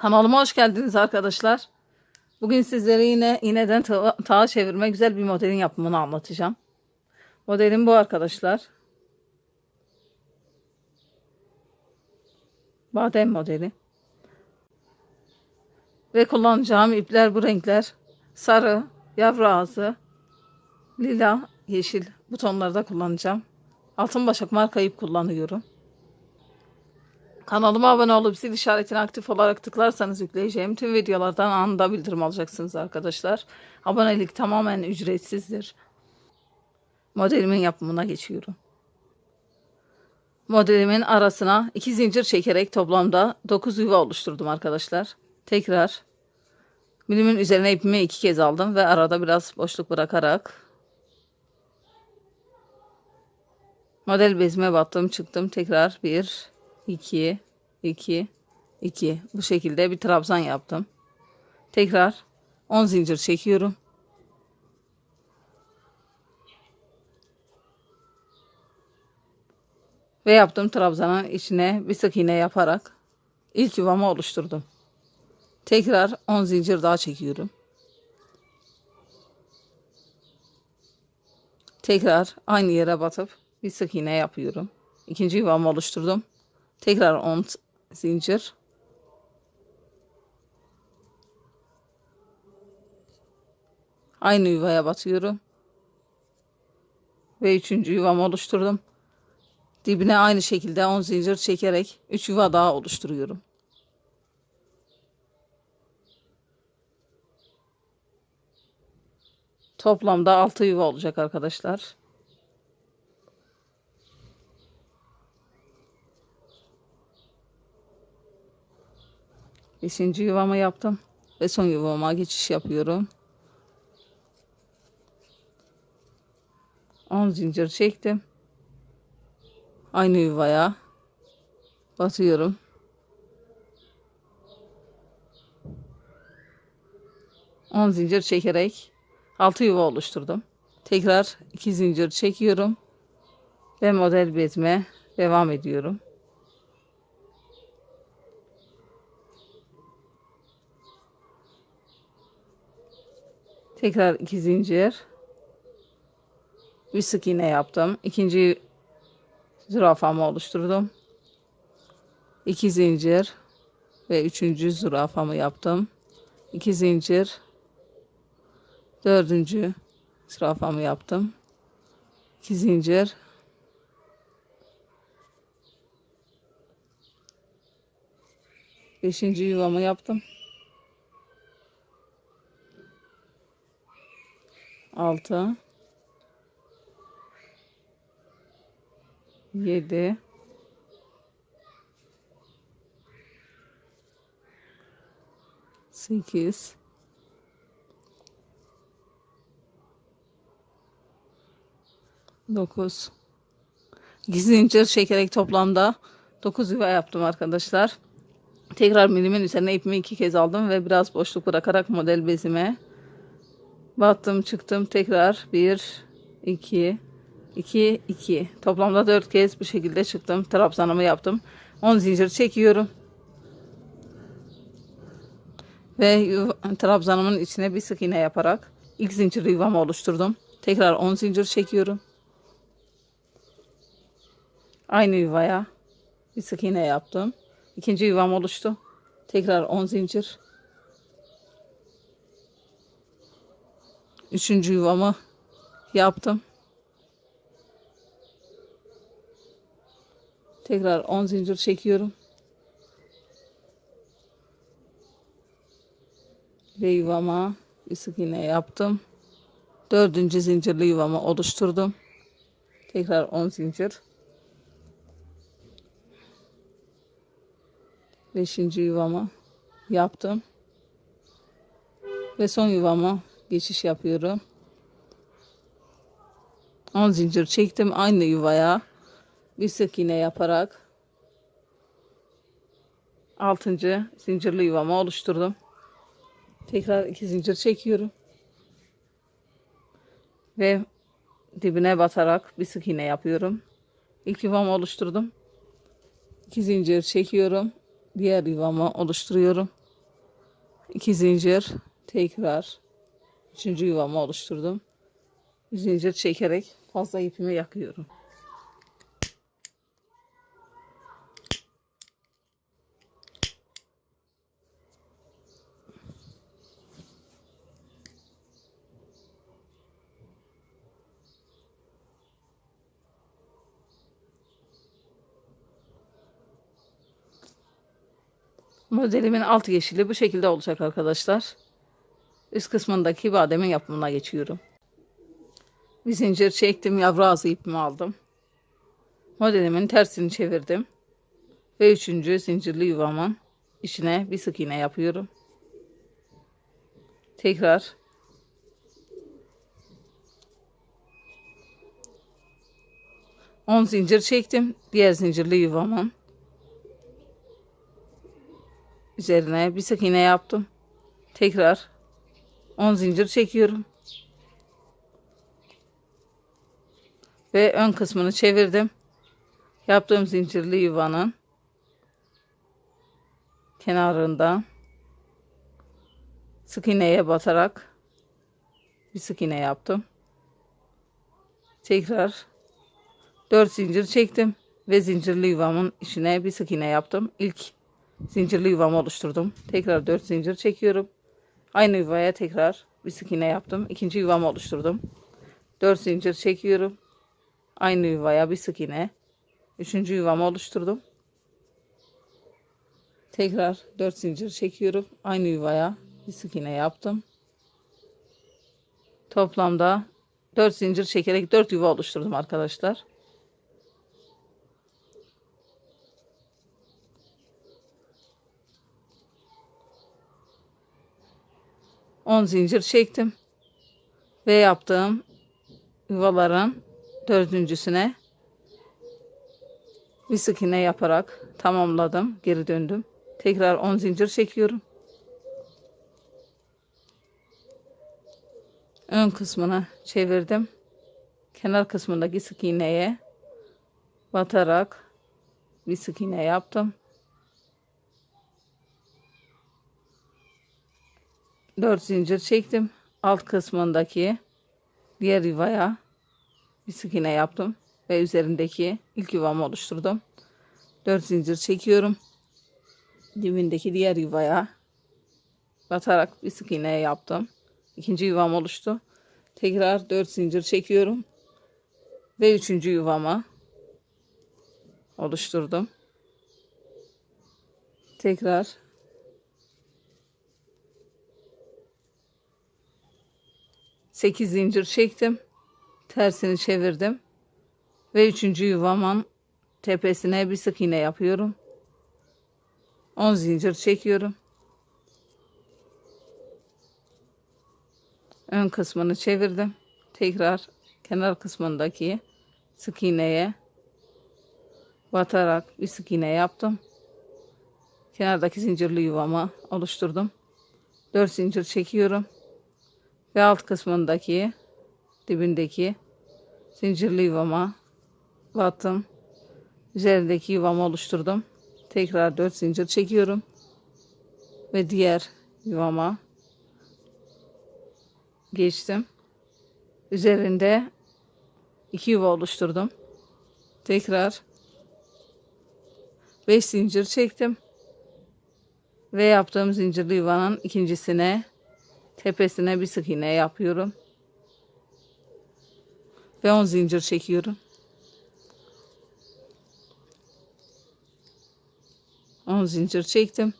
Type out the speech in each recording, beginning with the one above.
Kanalıma hoş geldiniz arkadaşlar. Bugün sizlere yine iğneden ta tağa çevirme güzel bir modelin yapımını anlatacağım. Modelim bu arkadaşlar. Badem modeli. Ve kullanacağım ipler bu renkler. Sarı, yavru ağzı, lila, yeşil bu tonlarda kullanacağım. Altın başak marka ip kullanıyorum. Kanalıma abone olup zil işaretini aktif olarak tıklarsanız yükleyeceğim tüm videolardan anında bildirim alacaksınız arkadaşlar. Abonelik tamamen ücretsizdir. Modelimin yapımına geçiyorum. Modelimin arasına iki zincir çekerek toplamda 9 yuva oluşturdum arkadaşlar. Tekrar milimin üzerine ipimi iki kez aldım ve arada biraz boşluk bırakarak model bezime battım çıktım tekrar bir 2 2 2 bu şekilde bir trabzan yaptım. Tekrar 10 zincir çekiyorum. Ve yaptığım trabzanın içine bir sık iğne yaparak ilk yuvamı oluşturdum. Tekrar 10 zincir daha çekiyorum. Tekrar aynı yere batıp bir sık iğne yapıyorum. İkinci yuvamı oluşturdum. Tekrar 10 zincir. Aynı yuvaya batıyorum. Ve üçüncü yuvamı oluşturdum. Dibine aynı şekilde 10 zincir çekerek 3 yuva daha oluşturuyorum. Toplamda 6 yuva olacak arkadaşlar. Beşinci yuvamı yaptım. Ve son yuvama geçiş yapıyorum. 10 zincir çektim. Aynı yuvaya batıyorum. On zincir çekerek altı yuva oluşturdum. Tekrar iki zincir çekiyorum ve model bezime devam ediyorum. Tekrar iki zincir. Bir sık iğne yaptım. İkinci zürafamı oluşturdum. İki zincir ve üçüncü zürafamı yaptım. İki zincir. Dördüncü zürafamı yaptım. İki zincir. Beşinci yuvamı yaptım. Altı. Yedi. Sekiz. Dokuz. İki zincir çekerek toplamda dokuz yuva yaptım arkadaşlar. Tekrar milimin üzerine ipimi iki kez aldım ve biraz boşluk bırakarak model bezime battım çıktım tekrar 1 2 2 2 toplamda 4 kez bu şekilde çıktım trabzanımı yaptım. 10 zincir çekiyorum. Ve trabzanımın içine bir sık iğne yaparak ilk zincir yuvamı oluşturdum. Tekrar 10 zincir çekiyorum. Aynı yuvaya bir sık iğne yaptım. İkinci yuvam oluştu. Tekrar 10 zincir Üçüncü yuvamı yaptım. Tekrar 10 zincir çekiyorum. Ve yuvama bir sık iğne yaptım. Dördüncü zincirli yuvamı oluşturdum. Tekrar 10 zincir. Beşinci yuvamı yaptım. Ve son yuvamı geçiş yapıyorum. 10 zincir çektim aynı yuvaya. Bir sık iğne yaparak 6. zincirli yuvamı oluşturdum. Tekrar 2 zincir çekiyorum. Ve dibine batarak bir sık iğne yapıyorum. İlk yuvamı oluşturdum. 2 zincir çekiyorum. Diğer yuvamı oluşturuyorum. 2 zincir tekrar üçüncü yuvamı oluşturdum. Zincir çekerek fazla ipimi yakıyorum. Modelimin alt yeşili bu şekilde olacak arkadaşlar. Üst kısmındaki bademin yapımına geçiyorum. Bir zincir çektim. Yavru ağzı ipimi aldım. Modelimin tersini çevirdim. Ve üçüncü zincirli yuvamın içine bir sık iğne yapıyorum. Tekrar on zincir çektim. Diğer zincirli yuvamın üzerine bir sık iğne yaptım. Tekrar 10 zincir çekiyorum. Ve ön kısmını çevirdim. Yaptığım zincirli yuvanın kenarında sık iğneye batarak bir sık iğne yaptım. Tekrar 4 zincir çektim ve zincirli yuvamın içine bir sık iğne yaptım. İlk zincirli yuvamı oluşturdum. Tekrar 4 zincir çekiyorum. Aynı yuvaya tekrar bir sık iğne yaptım. İkinci yuvamı oluşturdum. 4 zincir çekiyorum. Aynı yuvaya bir sık iğne. Üçüncü yuvamı oluşturdum. Tekrar 4 zincir çekiyorum. Aynı yuvaya bir sık iğne yaptım. Toplamda 4 zincir çekerek 4 yuva oluşturdum arkadaşlar. 10 zincir çektim. Ve yaptığım yuvaların dördüncüsüne bir sık iğne yaparak tamamladım geri döndüm. Tekrar 10 zincir çekiyorum. Ön kısmını çevirdim. Kenar kısmındaki sık iğneye batarak bir sık iğne yaptım 4 zincir çektim. Alt kısmındaki diğer yuvaya bir sık iğne yaptım ve üzerindeki ilk yuvamı oluşturdum. 4 zincir çekiyorum. Dibindeki diğer yuvaya batarak bir sık iğne yaptım. İkinci yuvam oluştu. Tekrar 4 zincir çekiyorum. Ve üçüncü yuvamı oluşturdum. Tekrar 8 zincir çektim. Tersini çevirdim. Ve üçüncü yuvamın tepesine bir sık iğne yapıyorum. 10 zincir çekiyorum. Ön kısmını çevirdim. Tekrar kenar kısmındaki sık iğneye batarak bir sık iğne yaptım. Kenardaki zincirli yuvamı oluşturdum. 4 zincir çekiyorum ve alt kısmındaki dibindeki zincirli yuvama battım. Üzerindeki yuvamı oluşturdum. Tekrar 4 zincir çekiyorum. Ve diğer yuvama geçtim. Üzerinde iki yuva oluşturdum. Tekrar 5 zincir çektim. Ve yaptığım zincirli yuvanın ikincisine Tepesine bir sık iğne yapıyorum. Ve 10 zincir çekiyorum. 10 zincir çektim.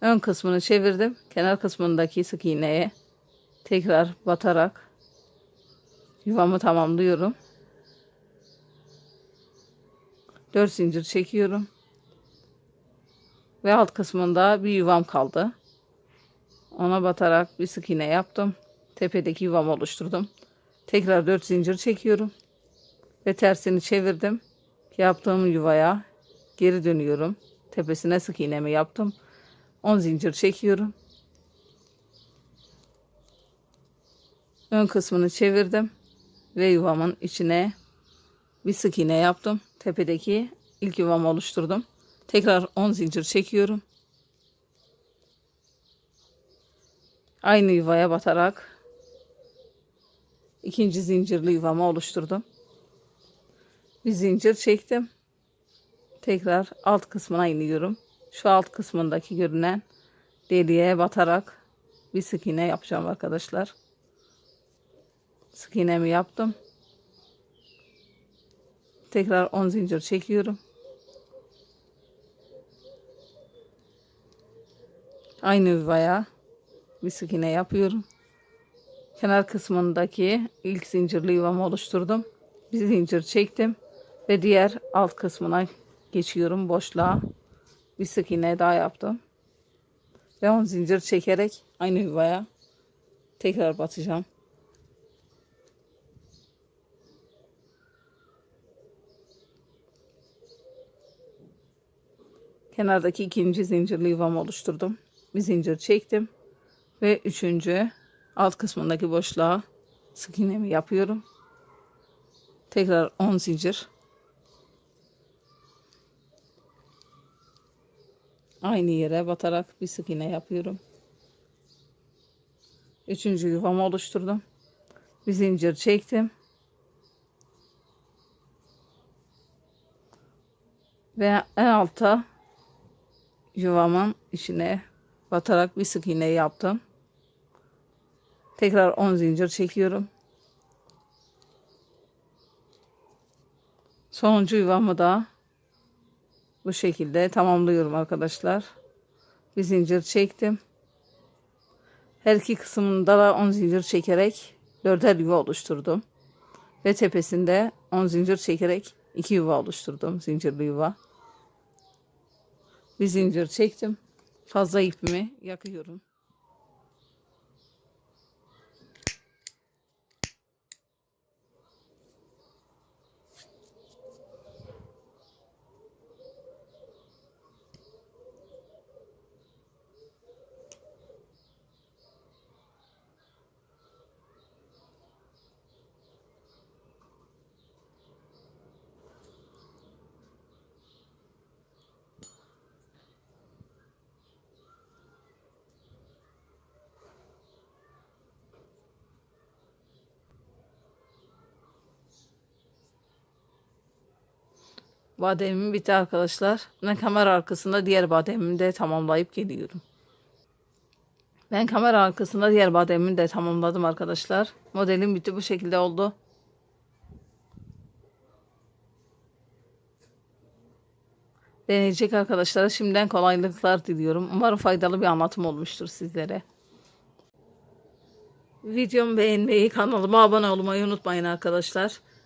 Ön kısmını çevirdim. Kenar kısmındaki sık iğneye tekrar batarak yuvamı tamamlıyorum. 4 zincir çekiyorum. Ve alt kısmında bir yuvam kaldı. Ona batarak bir sık iğne yaptım. Tepedeki yuvamı oluşturdum. Tekrar 4 zincir çekiyorum. Ve tersini çevirdim. Yaptığım yuvaya geri dönüyorum. Tepesine sık iğnemi yaptım. 10 zincir çekiyorum. Ön kısmını çevirdim. Ve yuvamın içine bir sık iğne yaptım. Tepedeki ilk yuvamı oluşturdum. Tekrar 10 zincir çekiyorum. Aynı yuvaya batarak ikinci zincirli yuvamı oluşturdum. Bir zincir çektim. Tekrar alt kısmına iniyorum. Şu alt kısmındaki görünen deliğe batarak bir sık iğne yapacağım arkadaşlar. Sık iğnemi yaptım. Tekrar 10 zincir çekiyorum. Aynı yuvaya bir sık iğne yapıyorum. Kenar kısmındaki ilk zincirli yuvamı oluşturdum. Bir zincir çektim ve diğer alt kısmına geçiyorum boşluğa. Bir sık iğne daha yaptım. Ve 10 zincir çekerek aynı yuvaya tekrar batacağım. Kenardaki ikinci zincirli yuvamı oluşturdum. Bir zincir çektim. Ve üçüncü alt kısmındaki boşluğa sık iğnemi yapıyorum. Tekrar 10 zincir. Aynı yere batarak bir sık iğne yapıyorum. Üçüncü yuvamı oluşturdum. Bir zincir çektim. Ve en alta yuvamın içine batarak bir sık iğne yaptım. Tekrar 10 zincir çekiyorum. Sonuncu yuvamı da bu şekilde tamamlıyorum arkadaşlar. Bir zincir çektim. Her iki kısmında da 10 zincir çekerek dörder yuva oluşturdum. Ve tepesinde 10 zincir çekerek iki yuva oluşturdum. Zincirli yuva. Bir zincir çektim. Fazla ipimi yakıyorum. Bademim bitti arkadaşlar. Ben kamera arkasında diğer bademimi de tamamlayıp geliyorum. Ben kamera arkasında diğer bademimi de tamamladım arkadaşlar. Modelim bitti bu şekilde oldu. Deneyecek arkadaşlara şimdiden kolaylıklar diliyorum. Umarım faydalı bir anlatım olmuştur sizlere. Videomu beğenmeyi, kanalıma abone olmayı unutmayın arkadaşlar.